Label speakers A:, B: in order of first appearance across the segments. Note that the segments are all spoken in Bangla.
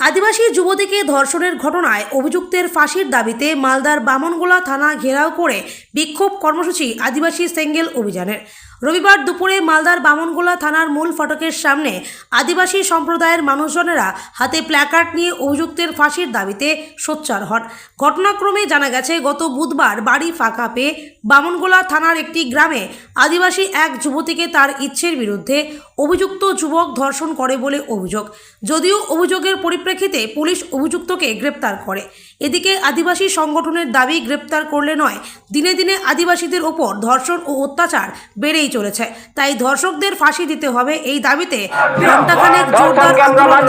A: আদিবাসী যুবতীকে ধর্ষণের ঘটনায় অভিযুক্তের ফাঁসির দাবিতে মালদার বামনগোলা থানা ঘেরাও করে বিক্ষোভ কর্মসূচি আদিবাসী সেঙ্গেল অভিযানের। রবিবার দুপুরে মালদার বামনগোলা থানার মূল ফটকের সামনে আদিবাসী সম্প্রদায়ের মানুষজনেরা হাতে প্ল্যাকার্ড নিয়ে অভিযুক্তের ফাঁসির দাবিতে সোচ্চার হন। ঘটনাক্রমে জানা গেছে, গত বুধবার বাড়ি ফাঁকা পেয়ে বামনগোলা থানার একটি গ্রামে আদিবাসী এক যুবতীকে তার ইচ্ছের বিরুদ্ধে অভিযুক্ত যুবক ধর্ষণ করে বলে অভিযোগ। যদিও অভিযোগের পরিপ্রেক্ষিতে পুলিশ অভিযুক্তকে গ্রেপ্তার করে। এদিকে আদিবাসী সংগঠনের দাবি গ্রেপ্তার করলে নয়, দিনে দিনে আদিবাসীদের ওপর ধর্ষণ ও অত্যাচার বেড়েই চলেছে। তাই ধর্ষকদের ফাঁসি দিতে হবে এই দাবিতে ঘণ্টাখানেক জোরদার আন্দোলন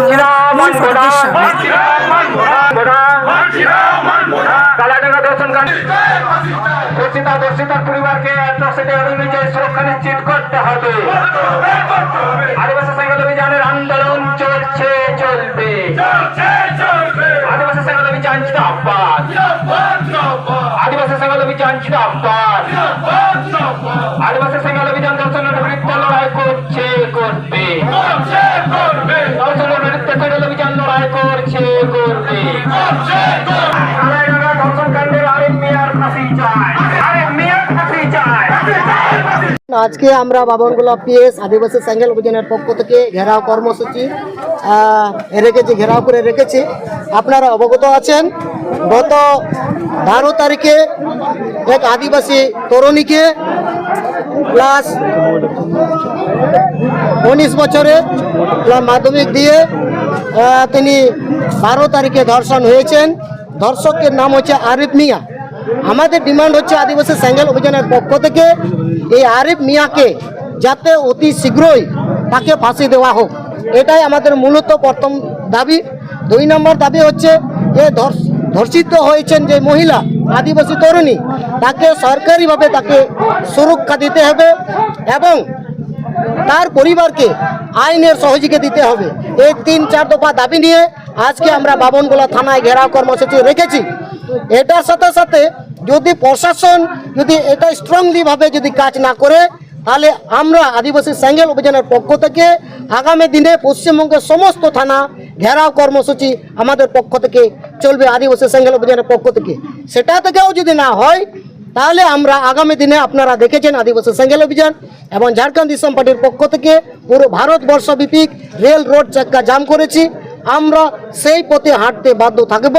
B: পরিবারকে সুরক্ষা নিশ্চিত করতে হবে। আদিবাসী চলছে চলবে। অভিযান জিন্দাবাদ আদিবাসী সংগঠন অভিযান দর্শনের বিরুদ্ধে করছে করবে দর্শনের বিরুদ্ধে ফেডারেল অভিযান লড়াই করছে করবে
C: আজকে আমরা বাবনগোলা পিএস আদিবাসী স্যাঙ্গেল অভিযানের পক্ষ থেকে ঘেরাও কর্মসূচি রেখেছি, ঘেরাও করে রেখেছি। আপনারা অবগত আছেন, গত বারো তারিখে এক আদিবাসী তরুণীকে প্লাস উনিশ বছরে মাধ্যমিক দিয়ে তিনি বারো তারিখে ধর্ষণ হয়েছেন। ধর্ষকের নাম হচ্ছে আরিফ মিয়া। আমাদের ডিমান্ড হচ্ছে আদিবাসী স্যাঙ্গেল অভিযানের পক্ষ থেকে এই আরিফ মিয়াকে যাতে অতি শীঘ্রই তাকে ফাঁসি দেওয়া হোক। এটাই আমাদের মূলত প্রথম দাবি। দুই নম্বর দাবি হচ্ছে যে ধর্ষ- ধর্ষিত হয়েছেন যে মহিলা, আদিবাসী তরুণী, তাকে সরকারিভাবে তাকে সুরক্ষা দিতে হবে এবং তার পরিবারকে আইনের সহযোগিতা দিতে হবে। এই তিন, চার দফা দাবি নিয়ে আজকে আমরা বাবনগোলা থানায় ঘেরাও কর্মসূচি রেখেছি। এটার সাথে সাথে যদি প্রশাসন যদি এটা স্ট্রংলি ভাবে যদি কাজ না করে, তাহলে আমরা আদিবাসী স্যাঙ্গেল অভিযানের পক্ষ থেকে আগামী দিনে পশ্চিমবঙ্গের সমস্ত থানা ঘেরাও কর্মসূচি আমাদের পক্ষ থেকে চলবে আদিবাসী স্যাঙ্গেল অভিযানের পক্ষ থেকে। সেটা থেকেও যদি না হয়, তাহলে আমরা আগামী দিনে আপনারা দেখেছেন আদিবাসী সেঙ্গেল অভিযান এবং ঝাড়খণ্ড ইসলাম পার্টির পক্ষ থেকে পুরো ভারতবর্ষ ভিত্তিক রেল রোড চাক্কা জাম করেছি। আমরা সেই পথে হাঁটতে বাধ্য থাকব।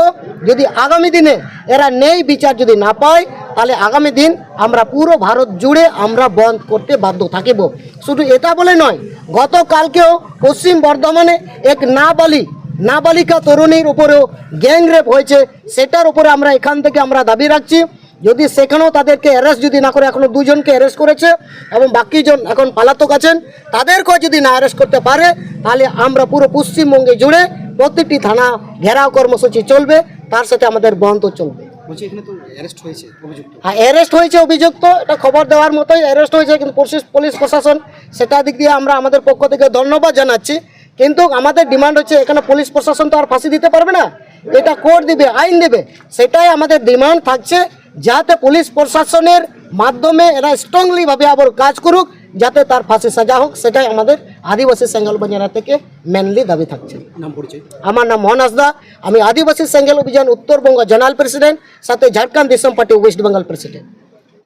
C: যদি আগামী দিনে এরা নেই বিচার যদি না পায়, তাহলে আগামী দিন আমরা পুরো ভারত জুড়ে আমরা বন্ধ করতে বাধ্য থাকিব। শুধু এটা বলে নয়, গতকালকেও পশ্চিম বর্ধমানে এক নাবালিক নাবালিকা তরুণীর উপরেও গ্যাংরেপ হয়েছে। সেটার উপরে আমরা এখান থেকে আমরা দাবি রাখছি। যদি সেখানেও তাদেরকে অ্যারেস্ট যদি না করে এখনও দুজনকে অ্যারেস্ট করেছে এবং বাকিজন এখন পালাতক আছেন তাদেরকেও যদি না অ্যারেস্ট করতে পারে তাহলে আমরা পুরো পশ্চিমবঙ্গে জুড়ে প্রত্যেকটি থানা ঘেরাও কর্মসূচি চলবে তার সাথে আমাদের বন্ধ চলবে।
D: বলছি অ্যারেস্ট হয়েছে অভিযুক্ত।
C: হ্যাঁ অ্যারেস্ট হয়েছে অভিযুক্ত এটা খবর দেওয়ার মতোই অ্যারেস্ট হয়েছে কিন্তু পুলিশ পুলিশ প্রশাসন সেটা দিক দিয়ে আমরা আমাদের পক্ষ থেকে ধন্যবাদ জানাচ্ছি। কিন্তু আমাদের ডিমান্ড হচ্ছে এখানে পুলিশ প্রশাসন তো আর ফাঁসি দিতে পারবে না এটা কোর্ট দিবে আইন দেবে সেটাই আমাদের ডিমান্ড থাকছে। যাতে পুলিশ প্রশাসনের মাধ্যমে এরা স্ট্রংলি ভাবে আবার কাজ করুক যাতে তার ফাঁসি সাজা হোক সেটাই আমাদের আদিবাসী সেঙ্গল বাজারা থেকে মেনলি দাবি থাকছে।
D: নাম পড়ছে?
C: আমার নাম মোহন হাসদা আমি আদিবাসী সেঙ্গেল অভিযান উত্তরবঙ্গ জেনারেল প্রেসিডেন্ট সাথে Jharkhand Desam party west Bengal president.